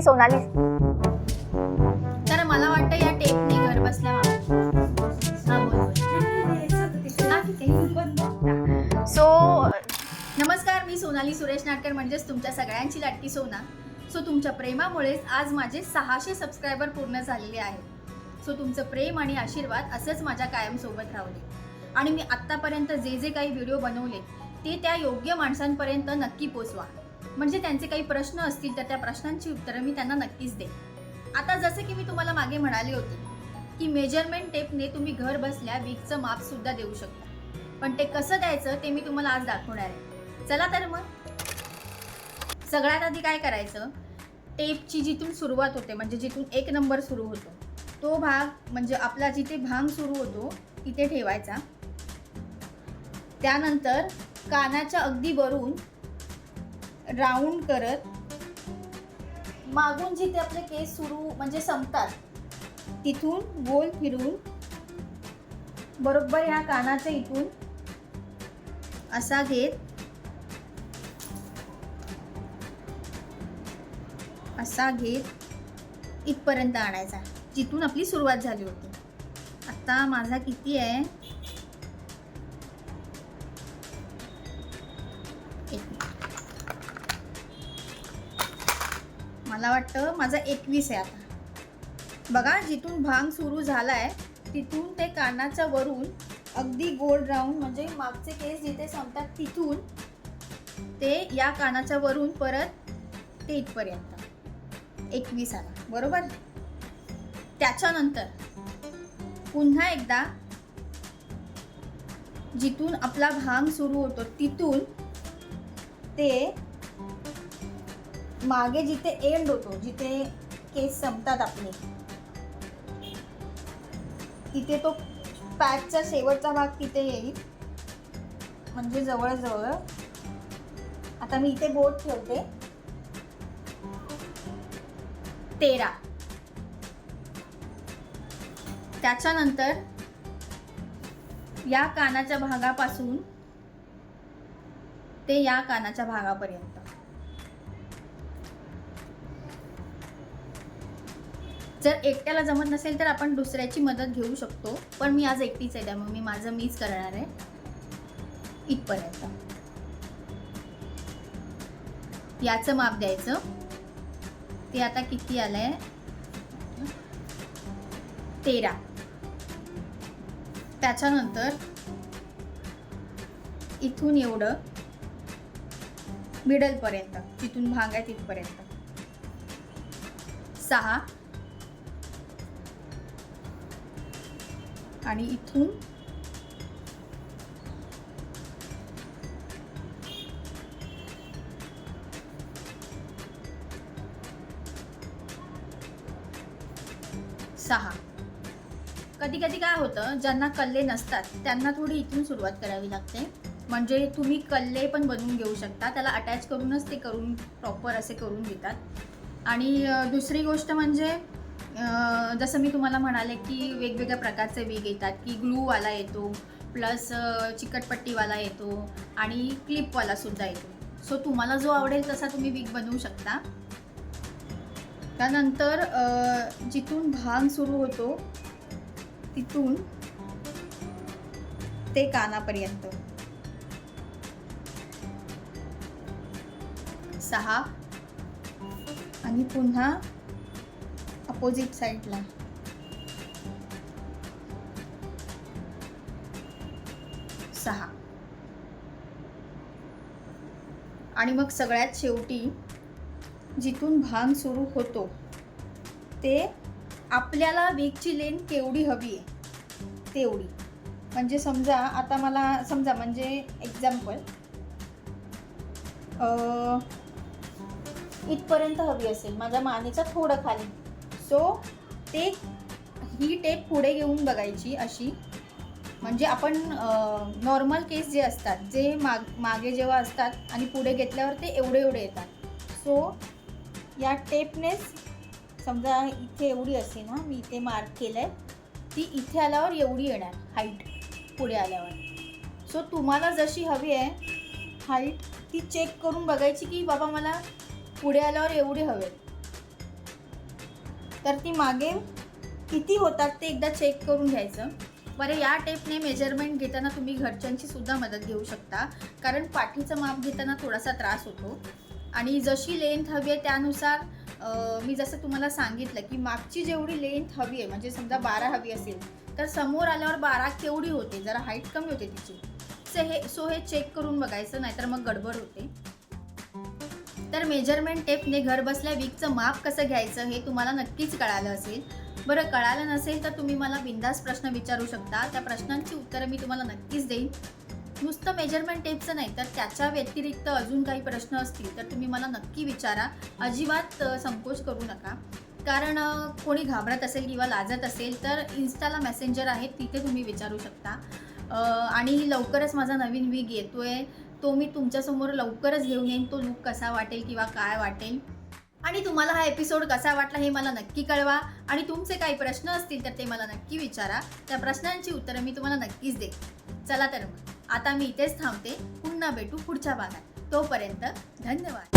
मी सोनाली. तर मला वाटतं या टेपने घर बसल्या. सो नमस्कार मी सोनाली सुरेश नाटकर म्हणजेच तुमच्या सगळ्यांची लाटकी सोना. सो तुमच्या प्रेमामुळेच आज माझे सहाशे सबस्क्रायबर पूर्ण झालेले आहेत. सो तुमचं प्रेम आणि आशीर्वाद असंच माझ्या कायम सोबत राहू आणि मी आत्तापर्यंत जे जे काही व्हिडिओ बनवले ते त्या योग्य माणसांपर्यंत नक्की पोचवा. म्हणजे त्यांचे काही प्रश्न असतील तर त्या प्रश्नांची उत्तरं मी त्यांना नक्कीच देईन. आता जसं की मी तुम्हाला मागे म्हणाले होते की मेजरमेंट टेपने तुम्ही घर बसल्या वीकचं माप सुद्धा देऊ शकता. पण ते कसं द्यायचं ते मी तुम्हाला आज दाखवणार आहे. चला तर मग. सगळ्यात आधी काय करायचं टेपची जिथून सुरुवात होते म्हणजे जिथून एक नंबर सुरू होतो तो भाग म्हणजे आपला जिथे भांग सुरू होतो तिथे ठेवायचा. त्यानंतर कानाच्या अगदी वरून राऊंड करत मागून जिथे आपले केस सुरू म्हणजे संपतात. तिथून गोल फिरून बरोबर ह्या कानाच्या इथून असा घेत असा घेत इथपर्यंत आणायचा जिथून आपली सुरुवात झाली होती. आता माझा किती आहे? मला वाटतं माझा एकवीस आहे आता. बघा जिथून भांग सुरू झालाय तिथून ते कानाच्या वरून अगदी गोल राऊंड म्हणजे मागचे केस जिथे संपतात तिथून ते या कानाच्या वरून परत ते इथपर्यंत. एकवीस आला. बरोबर? त्याच्यानंतर पुन्हा एकदा जिथून आपला भांग सुरू होतो तिथून ते मागे जिथे एंड होतो जिथे केस संपतात आपले तिथे तो पॅकचा शेवटचा भाग तिथे येईल. म्हणजे जवळजवळ आता मी इथे बोट ठेवते. तेरा. त्याच्यानंतर या कानाच्या भागापासून ते या कानाच्या भागापर्यंत. जर एकट्याला जमत नसेल तर आपण दुसऱ्याची मदत घेऊ शकतो. पण मी आज एकटीच आहे त्यामुळे मी माझं मीच करणार आहे. इथपर्यंत. याचं माप द्यायचं. ते आता किती आलंय? तेरा. त्याच्यानंतर इथून एवढं. मिडलपर्यंत जिथून भांग आहे तिथपर्यंत. सहा. आणि इथून सहा. कधी कधी काय होतं ज्यांना कल्ले नसतात त्यांना थोडी इथून सुरुवात करावी लागते. म्हणजे तुम्ही कल्ले पण बनवून घेऊ शकता त्याला अटॅच करूनच ते करून प्रॉपर असे करून घेतात. आणि दुसरी गोष्ट म्हणजे जसं मी तुम्हाला म्हणाले की वेगवेगळ्या प्रकारचे वेग येतात की ग्लूवाला येतो प्लस चिकटपट्टीवाला येतो आणि क्लिपवाला सुद्धा येतो. सो तुम्हाला जो आवडेल तसा तुम्ही विग बनवू शकता. त्यानंतर जिथून भांग सुरू होतो तिथून ते कानापर्यंत. सहा आणि पुन्हा अपोजिट साईडला सहा. आणि मग सगळ्यात शेवटी जिथून भांग सुरू होतो ते आपल्याला वीकची लेन केवढी हवी आहे तेवढी. म्हणजे समजा आता मला समजा म्हणजे एक्झाम्पल इथपर्यंत हवी असेल माझ्या मानेचा थोडं खाली. सो ते ही टेप पुढे घेऊन बघायची अशी. म्हणजे आपण नॉर्मल केस जे असतात जे माग मागे जेव्हा असतात आणि पुढे घेतल्यावर ते एवढे एवढे येतात. सो या टेपनेच समजा इथे एवढी असेल ना मी इथे मार्क केलं आहे ती इथे आल्यावर एवढी येणार हाईट पुढे आल्यावर. सो तुम्हाला जशी हवी आहे हाईट ती चेक करून बघायची की बाबा मला पुढे आल्यावर एवढे हवे तर ती मागे किती होतात ते एकदा चेक करून घ्यायचं. बरं या टेपने मेजरमेंट घेताना तुम्ही घरच्यांची सुद्धा मदत घेऊ शकता. कारण पाठीचं माप घेताना थोडासा त्रास होतो. आणि जशी लेंथ हवी आहे त्यानुसार मी जसं तुम्हाला सांगितलं की मागची जेवढी लेंथ हवी आहे म्हणजे समजा बारा हवी असेल तर समोर आल्यावर बारा केवढी होते? जरा हाईट कमी होते तिची. सो हे सो हे चेक करून बघायचं नाहीतर मग गडबड होते. तर मेजरमेंट टेपने घर बसल्या वीकचं माप कसं घ्यायचं हे तुम्हाला नक्कीच कळालं असेल. बरं कळालं नसेल तर तुम्ही मला बिंदास प्रश्न विचारू शकता. त्या प्रश्नांची उत्तरं मी तुम्हाला नक्कीच देईन. नुसतं मेजरमेंट टेपचं नाही तर त्याच्या व्यतिरिक्त अजून काही प्रश्न असतील तर तुम्ही मला नक्की विचारा. अजिबात संकोच करू नका. कारण कोणी घाबरत असेल किंवा लाजत असेल तर इन्स्टाला मेसेंजर आहे तिथे तुम्ही विचारू शकता. आणि लवकरच माझा नवीन वीक येतो आहे तो मी तुमच्यासमोर लवकरच घेऊन येईन. तो लुक कसा वाटेल किंवा काय वाटेल? आणि तुम्हाला हा एपिसोड कसा वाटला हे मला नक्की कळवा. आणि तुमचे काही प्रश्न असतील तर ते मला नक्की विचारा. त्या प्रश्नांची उत्तरं मी तुम्हाला नक्कीच देईन. चला तर मग आता मी इथेच थांबते. पुन्हा भेटू पुढच्या भागात. तोपर्यंत धन्यवाद.